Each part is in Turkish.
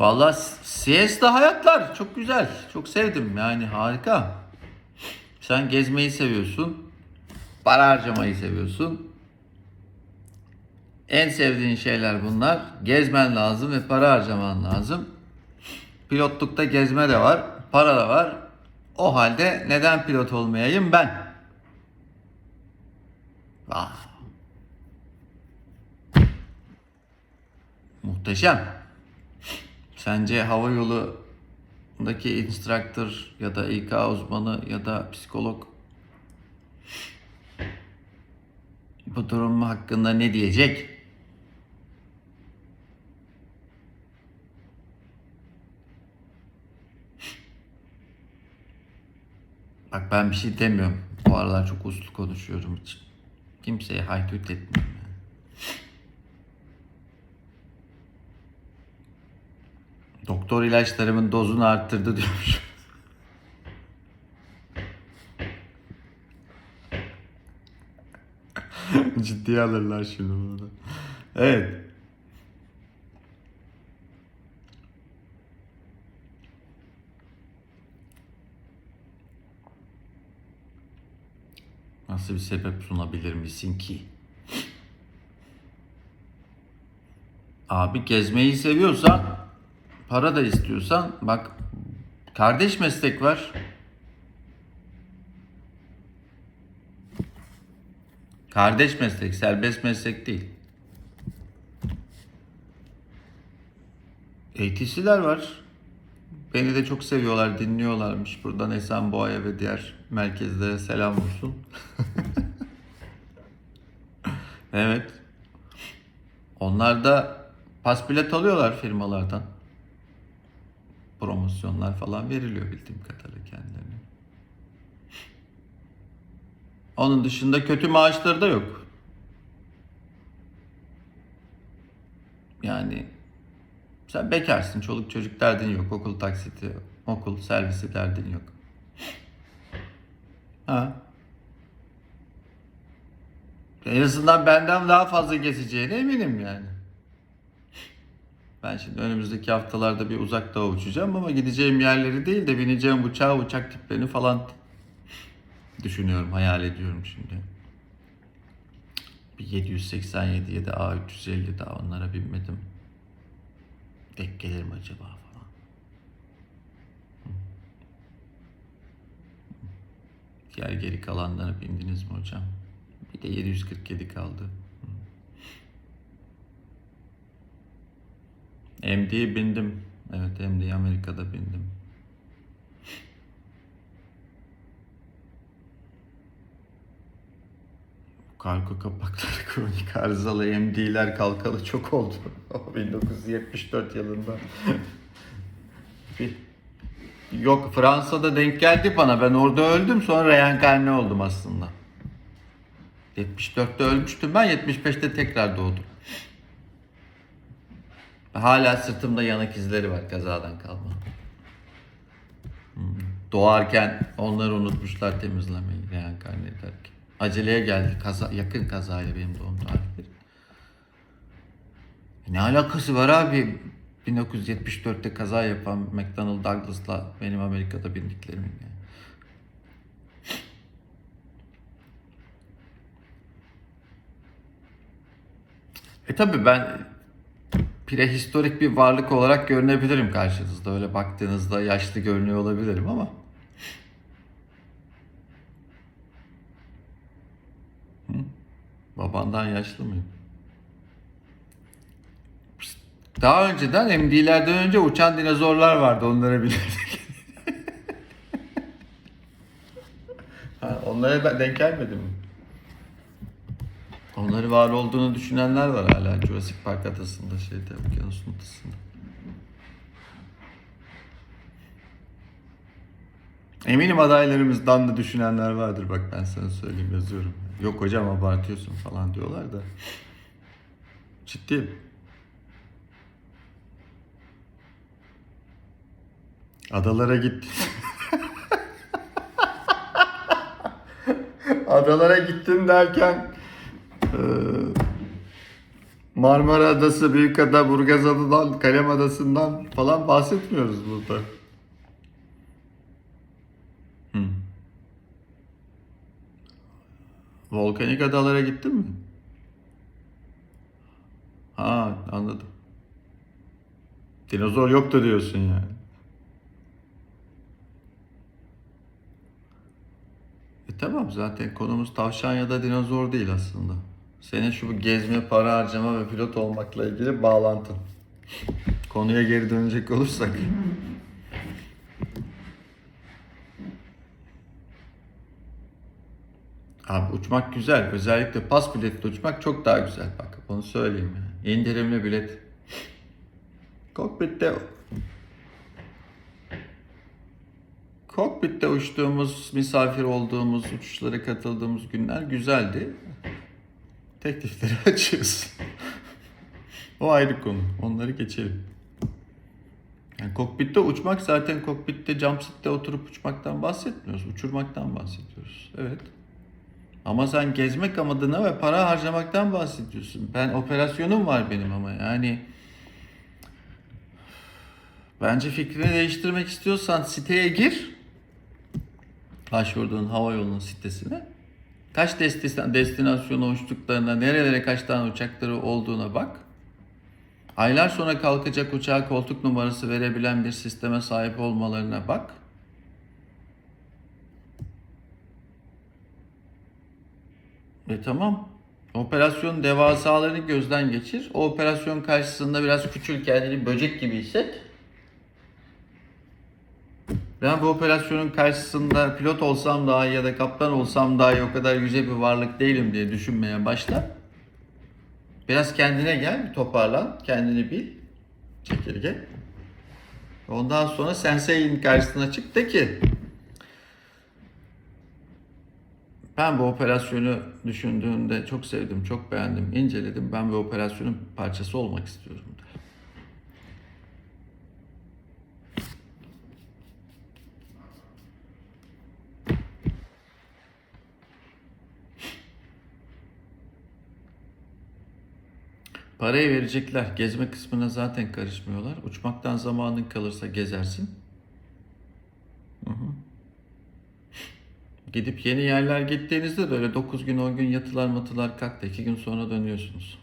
Valla siesta hayatlar çok güzel. Çok sevdim yani harika. Sen gezmeyi seviyorsun. Para harcamayı seviyorsun. En sevdiğin şeyler bunlar. Gezmen lazım ve para harcaman lazım. Pilotlukta gezme de var, para da var. O halde neden pilot olmayayım ben? Vah. Muhteşem. Sence hava yolundaki instruktör ya da İK uzmanı ya da psikolog bu durum hakkında ne diyecek? Bak ben bir şey demiyorum. Bu aralar çok uslu konuşuyorum. Kimseye haydut etmiyorum. yani. Doktor ilaçlarımın dozunu arttırdı diyormuş. Ciddiye alırlar şimdi bunu da. Evet. Nasıl bir sebep sunabilir misin ki? Abi gezmeyi seviyorsan, para da istiyorsan bak kardeş meslek var. Kardeş meslek, serbest meslek değil. ATC'ler var. Beni de çok seviyorlar, dinliyorlarmış. Buradan Esenboğa'ya ve diğer merkezlere selam olsun. evet. Onlar da pas bilet alıyorlar firmalardan. Promosyonlar falan veriliyor bildiğim kadarıyla kendilerine. Onun dışında kötü maaşları da yok. Yani sen bekarsın, çoluk çocuk derdin yok, okul taksiti, okul servisi derdin yok. Ha. En azından benden daha fazla gezeceğine eminim yani. Ben şimdi önümüzdeki haftalarda bir uzak doğu uçacağım ama gideceğim yerleri değil de bineceğim uçağı, uçak tiplerini falan düşünüyorum, hayal ediyorum şimdi. Bir 787 ya da A350 daha onlara binmedim. Denk gelir mi acaba falan. Diğer geri kalanlara bindiniz mi hocam? Bir de 747 kaldı. MD'ye bindim. Evet MD Amerika'da bindim. Kargo kapakları kronik arızalı MD'ler kalkalı çok oldu. 1974 yılında. Yok Fransa'da denk geldi bana. Ben orada öldüm sonra reenkarne oldum aslında. 74'te ölmüştüm ben 75'te tekrar doğdum. Hala sırtımda yanık izleri var kazadan kalma. Doğarken onları unutmuşlar temizlemeyi reenkarne ederken. Aceleye geldi. Kaza, yakın kazayla benim doğum tarihleri. Ne alakası var abi? 1974'te kaza yapan McDonnell Douglas'la benim Amerika'da bindiklerimin. Yani. E tabi ben prehistorik bir varlık olarak görünebilirim karşınızda. Öyle baktığınızda yaşlı görünüyor olabilirim ama. Hı? Babandan yaşlı mıyım? Daha önceden MD'lerden önce uçan dinozorlar vardı onlara bilirdik. onlara denk gelmedim mi? Onları var olduğunu düşünenler var hala Jurassic Park adasında şeyde okyanusun ortasında. Eminim adaylarımızdan da düşünenler vardır bak ben sana söyleyeyim yazıyorum. Yok hocam abartıyorsun falan diyorlar da. Ciddiyim. Adalara git. Adalara gittim derken Marmara Adası, Büyükada, Burgazada'dan, Kalem Adası'ndan falan bahsetmiyoruz burada. Volkanik adalara gittin mi? Ha anladım. Dinozor yoktu diyorsun yani. E tamam zaten konumuz tavşan ya da dinozor değil aslında. Senin şu bu gezme, para harcama ve pilot olmakla ilgili bağlantın. Konuya geri dönecek olursak. Abi uçmak güzel. Özellikle pas biletle uçmak çok daha güzel. Bak onu söyleyeyim. Yani. İndirimli bilet. Kokpitte Kokpitte uçtuğumuz, misafir olduğumuz, uçuşlara katıldığımız günler güzeldi. Teklifleri açıyoruz. o ayrı konu. Onları geçelim. Yani kokpitte uçmak zaten kokpitte jumpseat'te oturup uçmaktan bahsetmiyoruz. Uçurmaktan bahsediyoruz. Evet. Ama sen gezmek amadına ve para harcamaktan bahsediyorsun. Ben operasyonum var benim ama yani bence fikrini değiştirmek istiyorsan siteye gir. Başvurduğun hava yolunun sitesine. Kaç destin- destinasyona uçtuklarına, nerelere kaç tane uçakları olduğuna bak. Aylar sonra kalkacak uçağa koltuk numarası verebilen bir sisteme sahip olmalarına bak. E tamam. Operasyon devasalarını gözden geçir. O operasyon karşısında biraz küçül kendini böcek gibi hisset. Ben bu operasyonun karşısında pilot olsam daha ya da kaptan olsam daha o kadar yüce bir varlık değilim diye düşünmeye başla. Biraz kendine gel, bir toparlan, kendini bil. Çekirge. Ondan sonra Sensei'nin karşısına çık de ki ben bu operasyonu düşündüğümde çok sevdim, çok beğendim, inceledim. Ben bu operasyonun parçası olmak istiyorum de. Parayı verecekler. Gezme kısmına zaten karışmıyorlar. Uçmaktan zamanın kalırsa gezersin. Hı. Gidip yeni yerler gittiğinizde de öyle 9 gün 10 gün yatılar matılar kalk da 2 gün sonra dönüyorsunuz.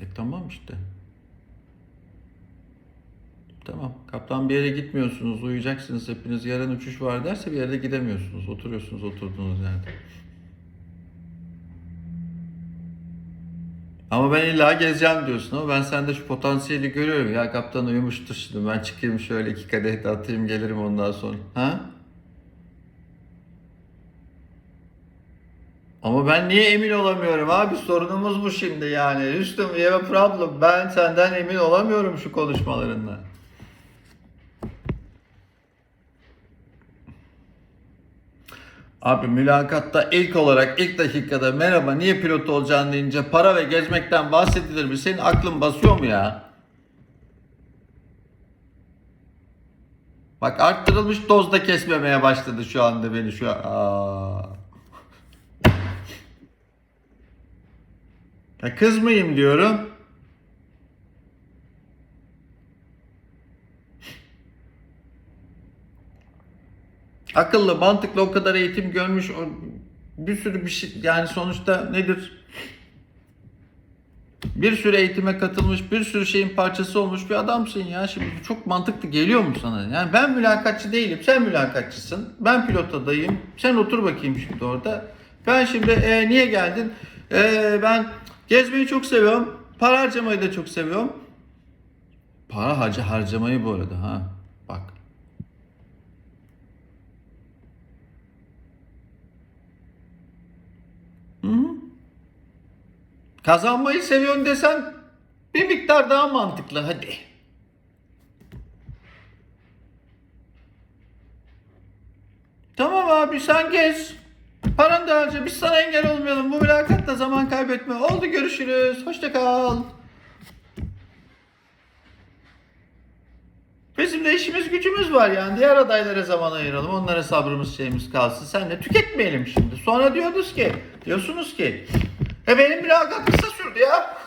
E tamam işte. Tamam. Kaptan bir yere gitmiyorsunuz, uyuyacaksınız hepiniz. Yarın uçuş var derse bir yere gidemiyorsunuz. Oturuyorsunuz oturduğunuz yerde. Ama ben illa gezeceğim diyorsun ama ben sende şu potansiyeli görüyorum. Ya kaptan uyumuştur şimdi ben çıkayım şöyle iki kadeh de atayım gelirim ondan sonra. Ha? Ama ben niye emin olamıyorum abi sorunumuz bu şimdi yani. Rüstüm we have a problem. Ben senden emin olamıyorum şu konuşmalarından. Abi mülakatta ilk olarak ilk dakikada merhaba niye pilot olacaksın deyince para ve gezmekten bahsedilir mi? Senin aklın basıyor mu ya? Bak arttırılmış dozda kesmemeye başladı şu anda beni şu an. Aa. Ya kız mıyım diyorum. Akıllı, mantıklı o kadar eğitim görmüş, bir sürü bir şey yani sonuçta nedir? Bir sürü eğitime katılmış, bir sürü şeyin parçası olmuş bir adamsın ya. Şimdi çok mantıklı geliyor mu sana? Yani ben mülakatçı değilim, sen mülakatçısın. Ben pilot adayım. Sen otur bakayım şimdi orada. Ben şimdi e, niye geldin? E, ben gezmeyi çok seviyorum. Para harcamayı da çok seviyorum. Para harca harcamayı bu arada ha. Bak. Hı. Kazanmayı seviyorsun desen bir miktar daha mantıklı hadi. Tamam abi sen gez. Paranı da harca. Biz sana engel olmayalım. Bu mülakatta zaman kaybetme. Oldu görüşürüz. Hoşça kal. Bizim de işimiz gücümüz var yani. Diğer adaylara zaman ayıralım. Onlara sabrımız şeyimiz kalsın. Sen de tüketmeyelim şimdi. Sonra diyoruz ki, diyorsunuz ki E benim mülakat kısa sürdü ya.